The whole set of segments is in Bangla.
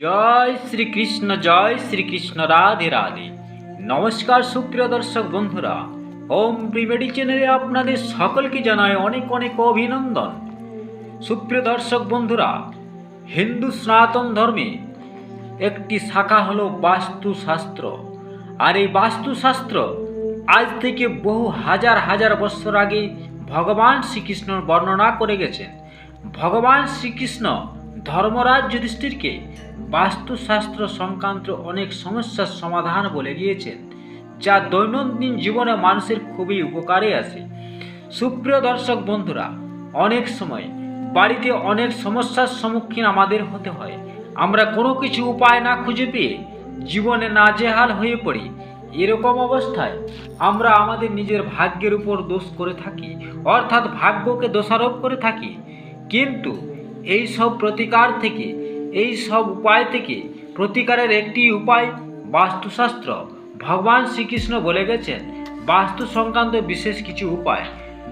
জয় শ্রীকৃষ্ণ জয় শ্রীকৃষ্ণ, রাধে রাধে। নমস্কার সুপ্রিয় দর্শক বন্ধুরা ওম প্রিমেডি চ্যানেলে আপনাদের সকলকে জানায় অনেক অনেক অভিনন্দন। সুপ্রিয় দর্শক বন্ধুরা, হিন্দু সনাতন ধর্মে একটি শাখা হলো বাস্তুশাস্ত্র। আর এই বাস্তুশাস্ত্র আজ থেকে বহু হাজার হাজার বছর আগে ভগবান শ্রীকৃষ্ণ বর্ণনা করে গেছেন। ভগবান শ্রীকৃষ্ণ ধর্মরাজ যুধিষ্ঠিরকে বাস্তুশাস্ত্র সংক্রান্ত অনেক সমস্যার সমাধান বলে গিয়েছেন, যা দৈনন্দিন জীবনে মানুষের খুবই উপকারে আসে। সুপ্রিয় দর্শক বন্ধুরা, অনেক সময় বাড়িতে অনেক সমস্যার সম্মুখীন আমাদের হতে হয়। আমরা কোনো কিছু উপায় না খুঁজে পেয়ে জীবনে নাজেহাল হয়ে পড়ি। এরকম অবস্থায় আমরা আমাদের নিজের ভাগ্যের উপর দোষ করে থাকি, অর্থাৎ ভাগ্যকে দোষারোপ করে থাকি। কিন্তু এই সব প্রতিকার থেকে, এই সব উপায় থেকে প্রতিকারের একটি উপায় বাস্তুশাস্ত্র। ভগবান শ্রীকৃষ্ণ বলে গেছেন, বাস্তু সংক্রান্ত বিশেষ কিছু উপায়।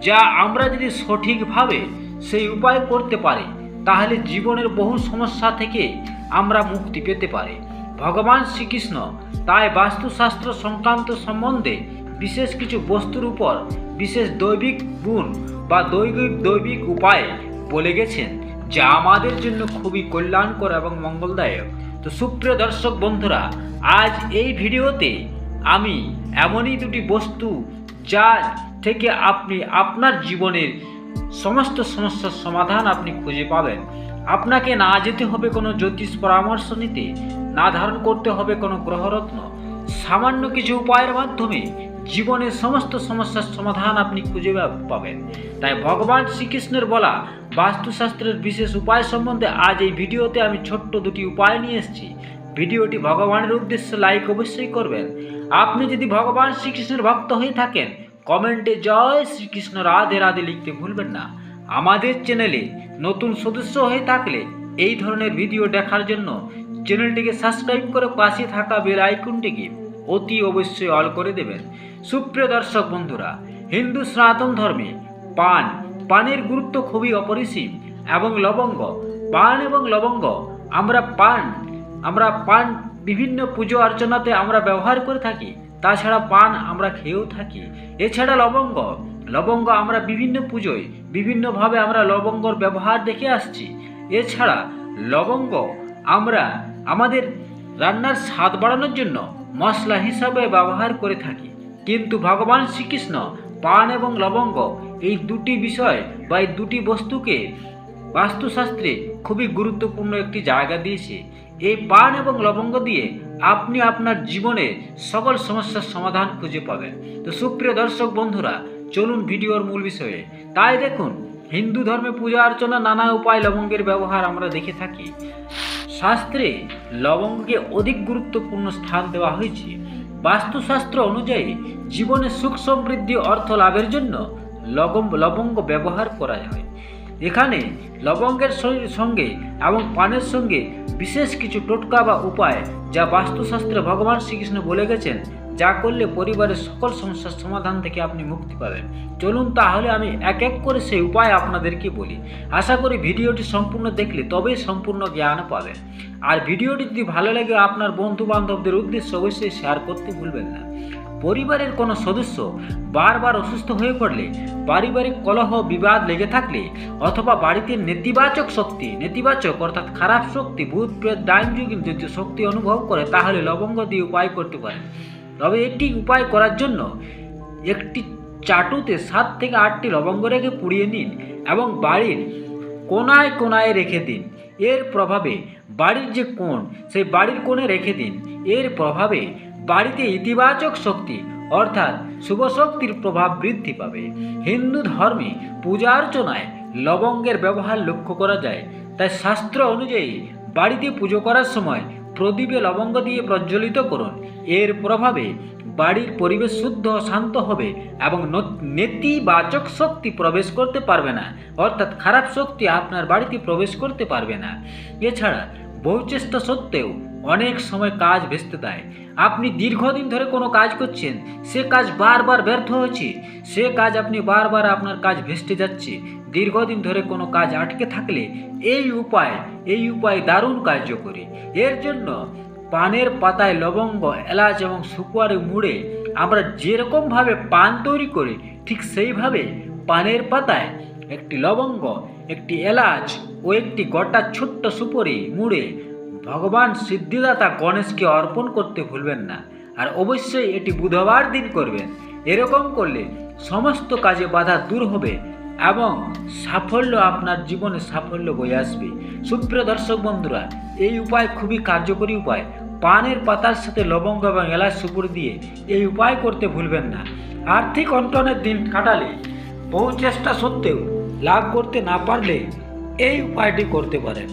যা আমরা যদি সঠিকভাবে সেই উপায় করতে পারি, তাহলে জীবনের বহু সমস্যা থেকে আমরা মুক্তি পেতে পারি। ভগবান শ্রীকৃষ্ণ তাই বাস্তুশাস্ত্র সংক্রান্ত সম্বন্ধে বিশেষ কিছু বস্তুর উপর বিশেষ দৈবিক গুণ বা দৈবিক দৈবিক উপায় বলে গেছেন। যা আমাদের জন্য খুবই কল্যাণকর এবং মঙ্গলদায়ক। তো সুপ্রিয় দর্শক বন্ধুরা, আজ এই ভিডিওতে আমি এমনই দুটি বস্তু যা থেকে আপনি আপনার জীবনের সমস্ত সমস্যার সমাধান আপনি খুঁজে পাবেন। আপনাকে না যেতে হবে কোনো জ্যোতিষ পরামর্শ নিতে, না ধারণ করতে হবে কোনো গ্রহরত্ন। সামান্য কিছু উপায়ের মাধ্যমে জীবনের সমস্ত সমস্যার সমাধান আপনি খুঁজে পাবেন। তাই ভগবান শ্রীকৃষ্ণের বলা বাস্তুশাস্ত্রের বিশেষ উপায় সম্বন্ধে আজ এই ভিডিওতে আমি ছোট্ট দুটি উপায় নিয়ে এসেছি। ভিডিওটি ভগবানের উদ্দেশ্যে লাইক অবশ্যই করবেন। আপনি যদি ভগবান শ্রীকৃষ্ণের ভক্ত হয়ে থাকেন, কমেন্টে জয় শ্রীকৃষ্ণ, রাধে রাধে লিখতে ভুলবেন না। আমাদের চ্যানেলে নতুন সদস্য হয়ে থাকলে এই ধরনের ভিডিও দেখার জন্য চ্যানেলটিকে সাবস্ক্রাইব করে পাশে থাকা বেল আইকনটিকে অতি অবশ্যই অল করে দেবেন। সুপ্রিয় দর্শক বন্ধুরা, হিন্দু সনাতন ধর্মে পান, পানের গুরুত্ব খুবই অপরিসীম এবং লবঙ্গ, পান এবং লবঙ্গ, আমরা পান আমরা পান বিভিন্ন পুজো অর্চনাতে আমরা ব্যবহার করে থাকি, তাছাড়া পান আমরা খেয়েও থাকি। এছাড়া লবঙ্গ লবঙ্গ আমরা বিভিন্ন পুজোয় বিভিন্নভাবে আমরা লবঙ্গর ব্যবহার দেখে আসছি। এছাড়া লবঙ্গ আমরা আমাদের রান্নার স্বাদ বাড়ানোর জন্য মশলা হিসাবে ব্যবহার করে থাকি। কিন্তু ভগবান শ্রীকৃষ্ণ, পান এবং লবঙ্গ এই দুটি বিষয় বা এই দুটি বস্তুকে বাস্তুশাস্ত্রে খুবই গুরুত্বপূর্ণ একটি জায়গা দিয়েছে। এই পান এবং লবঙ্গ দিয়ে আপনি আপনার জীবনে সকল সমস্যার সমাধান খুঁজে পাবেন। তো সুপ্রিয় দর্শক বন্ধুরা, চলুন ভিডিওর মূল বিষয়ে। তাই দেখুন, হিন্দু ধর্মে পূজা অর্চনা নানা উপায় লবঙ্গের ব্যবহার আমরা দেখে থাকি। শাস্ত্রে লবঙ্গকে অধিক গুরুত্বপূর্ণ স্থান দেওয়া হয়েছে। বাস্তুশাস্ত্র অনুযায়ী জীবনে সুখ সমৃদ্ধি অর্থ লাভের জন্য লবঙ্গ লবঙ্গ ব্যবহার করা হয়। এখানে লবঙ্গের সঙ্গে এবং পানের সঙ্গে বিশেষ কিছু টোটকা বা উপায় যা বাস্তুশাস্ত্রে ভগবান শ্রীকৃষ্ণ বলে গেছেন যা করলে পরিবারের সকল সমস্যার সমাধান থেকে আপনি মুক্তি পাবেন। চলুন তাহলে আমি এক এক করে সেই উপায় আপনাদেরকে বলি। আশা করি ভিডিওটি সম্পূর্ণ দেখলে তবেই সম্পূর্ণ জ্ঞান পাবেন। আর ভিডিওটি যদি ভালো লাগে, আপনার বন্ধু বান্ধবদের উদ্দেশ্যে অবশ্যই শেয়ার করতে ভুলবেন না। পরিবারের কোনো সদস্য বারবার অসুস্থ হয়ে পড়লে, পারিবারিক কলহ, বিবাদ লেগে থাকলে, অথবা বাড়িতে নেতিবাচক শক্তি, নেতিবাচক অর্থাৎ খারাপ শক্তি, ভূত, প্রেত ডাইন যুগিন যদি শক্তি অনুভব করে, তাহলে লবঙ্গ দিয়ে উপায় করতে পারেন। তবে এটি উপায় করার জন্য একটি চাটুতে সাত থেকে আটটি লবঙ্গ রেখে পুড়িয়ে নিন এবং বাড়ির কোনায় কোনায় রেখে দিন। এর প্রভাবে বাড়ির যে কোণ, সেই বাড়ির কোণে রেখে দিন। এর প্রভাবে বাড়িতে ইতিবাচক শক্তি, অর্থাৎ শুভ শক্তির প্রভাব বৃদ্ধি পাবে। হিন্দু ধর্মে পূজা অর্চনায় লবঙ্গের ব্যবহার লক্ষ্য করা যায়। তাই শাস্ত্র অনুযায়ী বাড়িতে পুজো করার সময় প্রদীপে লবঙ্গ দিয়ে প্রজ্বলিত করুন। এর প্রভাবে বাড়ির পরিবেশ শুদ্ধ শান্ত হবে এবং নেতিবাচক শক্তি প্রবেশ করতে পারবে না। অর্থাৎ খারাপ শক্তি আপনার বাড়িতে প্রবেশ করতে পারবে না। এছাড়া বহু চেষ্টা সত্ত্বেও অনেক সময় কাজ ভেস্তে দেয় আপনি দীর্ঘদিন ধরে কোনো কাজ করছেন, সে কাজ বারবার ব্যর্থ হচ্ছে, সে কাজ আপনি বারবার আপনার কাজ ভেস্তে যাচ্ছে। দীর্ঘদিন ধরে কোনো কাজ আটকে থাকলে এই উপায় এই উপায় দারুণ কার্যকরী। এর জন্য পানের পাতায় লবঙ্গ, এলাচ এবং সুপারি মুড়ে আমরা যেরকমভাবে পান তৈরি করি, ঠিক সেইভাবে পানের পাতায় একটি লবঙ্গ, একটি এলাচ ও একটি গোটা ছোট্ট সুপরি মুড়ে ভগবান সিদ্ধিদাতা গণেশকে অর্পণ করতে ভুলবেন না, আর অবশ্যই এটি বুধবার দিন করবেন। এরকম করলে সমস্ত কাজে বাধা দূর হবে এবং সাফল্য আপনার জীবনে সাফল্য বয়ে আসবে। সুপ্রিয় দর্শক বন্ধুরা, এই উপায় খুবই কার্যকরী উপায়। পানের পাতার সাথে লবঙ্গ এবং এলাচ সুপুর দিয়ে এই উপায় করতে ভুলবেন না। আর্থিক অন্টনের দিন কাটালে বহু চেষ্টা সত্ত্বেও লাভ করতে না পারলে এই উপায়টি করতে পারেন।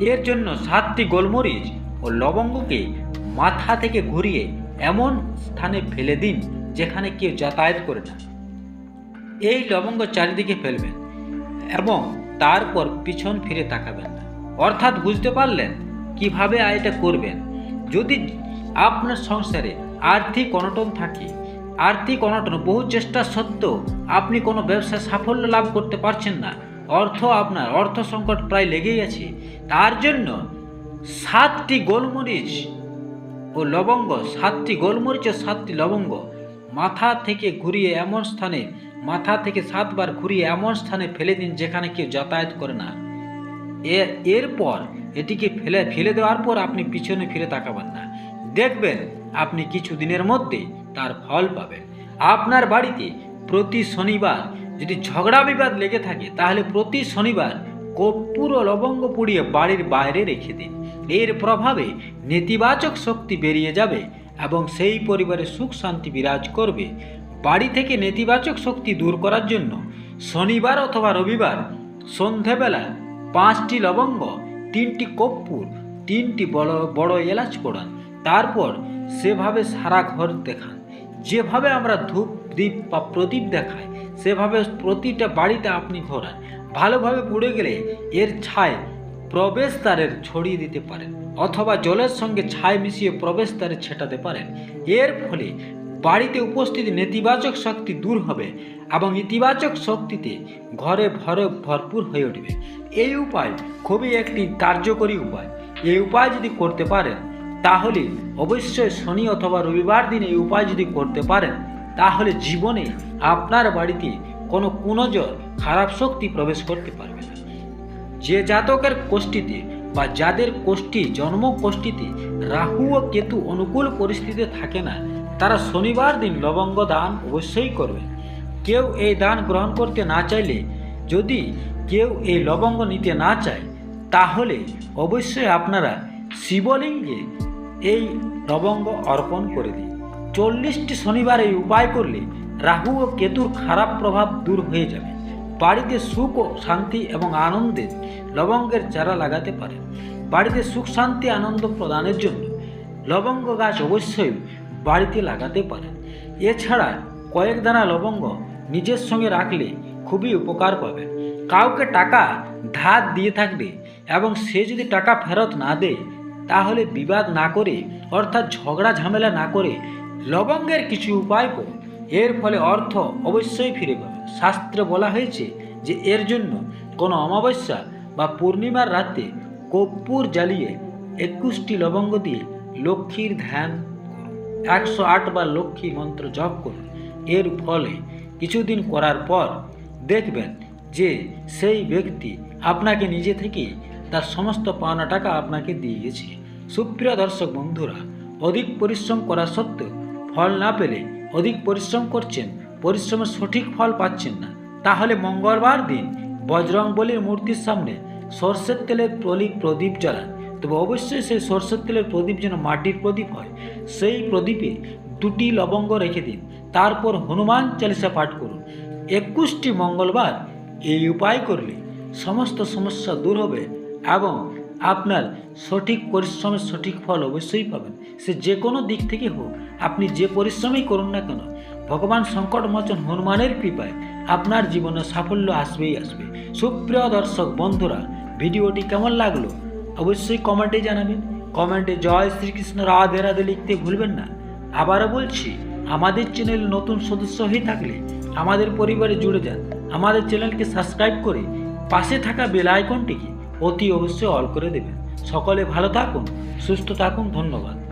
এর জন্য সাতটি গোলমরিচ ও লবঙ্গকে মাথা থেকে ঘুরিয়ে এমন স্থানে ফেলে দিন যেখানে কেউ যাতায়াত করে না। এই লবঙ্গ চারিদিকে ফেলবেন এবং তারপর পিছন ফিরে তাকাবেন না। অর্থাৎ বুঝতে পারলেন কীভাবে এটা করবেন। যদি আপনার সংসারে আর্থিক অনটন থাকে, আর্থিক অনটন বহু চেষ্টা সত্ত্বেও আপনি কোনো ব্যবসায় সাফল্য লাভ করতে পারছেন না। অর্থ আপনার, অর্থ সংকট প্রায় লেগেই আছে। তার জন্য সাতটি গোলমরিচ ও লবঙ্গ, সাতটি গোলমরিচ ও সাতটি লবঙ্গ মাথা থেকে ঘুরিয়ে এমন স্থানে, মাথা থেকে সাতবার ঘুরিয়ে এমন স্থানে ফেলে দিন যেখানে কেউ যাতায়াত করে না। এর এরপর এটিকে ফেলে ফেলে দেওয়ার পর আপনি পিছনে ফিরে তাকাবেন না। দেখবেন আপনি কিছু দিনের মধ্যে তার ফল পাবেন। আপনার বাড়িতে প্রতি শনিবার যদি ঝগড়া বিবাদ লেগে থাকে, তাহলে প্রতি শনিবার কর্পূর ও লবঙ্গ পুড়িয়ে বাড়ির বাইরে রেখে দিন। এর প্রভাবে নেতিবাচক শক্তি বেরিয়ে যাবে এবং সেই পরিবারে সুখ শান্তি বিরাজ করবে। বাড়ি থেকে নেতিবাচক শক্তি দূর করার জন্য শনিবার অথবা রবিবার সন্ধেবেলা পাঁচটি লবঙ্গ, তিনটি কর্পূর, তিনটি বড় বড় এলাচ পড়ান। তারপর সেভাবে সারা ঘর দেখান। যেভাবে আমরা ধূপ দ্বীপ বা প্রদীপ দেখাই, সেভাবে প্রতিটা বাড়িতে আপনি ঘোরান। ভালোভাবে পুড়ে গেলে এর ছায় প্রবেশদ্বারের ছড়িয়ে দিতে পারেন অথবা জলের সঙ্গে ছাই মিশিয়ে প্রবেশদ্বারে ছেটাতে পারেন। এর ফলে বাড়িতে উপস্থিত নেতিবাচক শক্তি দূর হবে এবং ইতিবাচক শক্তিতে ঘরে ভরে ভরপুর হয়ে উঠবে। এই উপায় খুবই একটি কার্যকরী উপায়। এই উপায় যদি করতে পারেন, তাহলে অবশ্যই শনি অথবা রবিবার দিন এই উপায় যদি করতে পারেন, তাহলে জীবনে আপনার বাড়িতে কোনো কুনজর খারাপ শক্তি প্রবেশ করতে পারবে না। যে জাতকের কোষ্ঠীতে বা যাদের কোষ্ঠী জন্ম কোষ্ঠীতে রাহু ও কেতু অনুকূল পরিস্থিতিতে থাকে না, তারা শনিবার দিন লবঙ্গ দান অবশ্যই করবে। কেউ এই দান গ্রহণ করতে না চাইলে, যদি কেউ এই লবঙ্গ নিতে না চায়, তাহলে অবশ্যই আপনারা শিবলিঙ্গে এই লবঙ্গ অর্পণ করে দিন। চল্লিশটি শনিবার এই উপায় করলে রাহু ও কেতুর খারাপ প্রভাব দূর হয়ে যাবে। বাড়িতে সুখ ও শান্তি এবং আনন্দের লবঙ্গের চারা লাগাতে পারেন বাড়িতে সুখ, শান্তি, আনন্দ প্রদানের জন্য লবঙ্গ গাছ অবশ্যই বাড়িতে লাগাতে পারেন এছাড়া কয়েক দানা লবঙ্গ নিজের সঙ্গে রাখলে খুবই উপকার পাবেন কাউকে টাকা ধার দিয়ে থাকবে এবং সে যদি টাকা ফেরত না দেয়, তাহলে বিবাদ না করে অর্থাৎ ঝগড়া, ঝামেলা না করে লবঙ্গের কিছু উপায় করুন। এর ফলে অর্থ অবশ্যই ফিরে পাবে। শাস্ত্রে বলা হয়েছে যে এর জন্য কোনো অমাবস্যা বা পূর্ণিমার রাতে কর্পূর জ্বালিয়ে একুশটি লবঙ্গ দিয়ে লক্ষ্মীর ধ্যান একশো বার লক্ষ্মী মন্ত্র জপ করুন। এর ফলে কিছুদিন করার পর দেখবেন যে সেই ব্যক্তি আপনাকে নিজে থেকে তার সমস্ত পাওনা টাকা আপনাকে দিয়ে গেছে সুপ্রিয় দর্শক বন্ধুরা, অধিক পরিশ্রম করা সত্ত্বেও ফল না পেলে অধিক পরিশ্রম করছেন, পরিশ্রমের সঠিক ফল পাচ্ছেন না। তাহলে মঙ্গলবার দিন বজরং বলির মূর্তির সামনে সর্ষের তেলের প্রদীপ প্রদীপ জ্বালান। তবে অবশ্যই সেই সর্ষের তেলের প্রদীপ যেন মাটির প্রদীপ হয়, সেই প্রদীপে দুটি লবঙ্গ রেখে দিন। তারপর হনুমান চালিসা পাঠ করুন। একুশটি মঙ্গলবার এই উপায় করলে সমস্ত সমস্যা দূর হবে এবং আপনার সঠিক পরিশ্রমের সঠিক ফল অবশ্যই পাবেন। সে যে কোনো দিক থেকে হোক, আপনি যে পরিশ্রমই করুন না কেন, ভগবান সংকটমোচন হনুমানের কৃপায় আপনার জীবনে সাফল্য আসবেই আসবে। সুপ্রিয় দর্শক বন্ধুরা, ভিডিওটি কেমন লাগল? অবশ্যই কমেন্টে জানাবেন। কমেন্টে জয় শ্রীকৃষ্ণ, রাধে রাধে লিখতে ভুলবেন না। আবারও বলছি, আমাদের চ্যানেল নতুন সদস্য হয়ে থাকলে আমাদের পরিবারে জুড়ে যান। আমাদের চ্যানেলকে সাবস্ক্রাইব করে পাশে থাকা বেল আইকনটিকে অতি অবশ্যই অল করে দেবেন। সকলে ভালো থাকুন সুস্থ থাকুন ধন্যবাদ।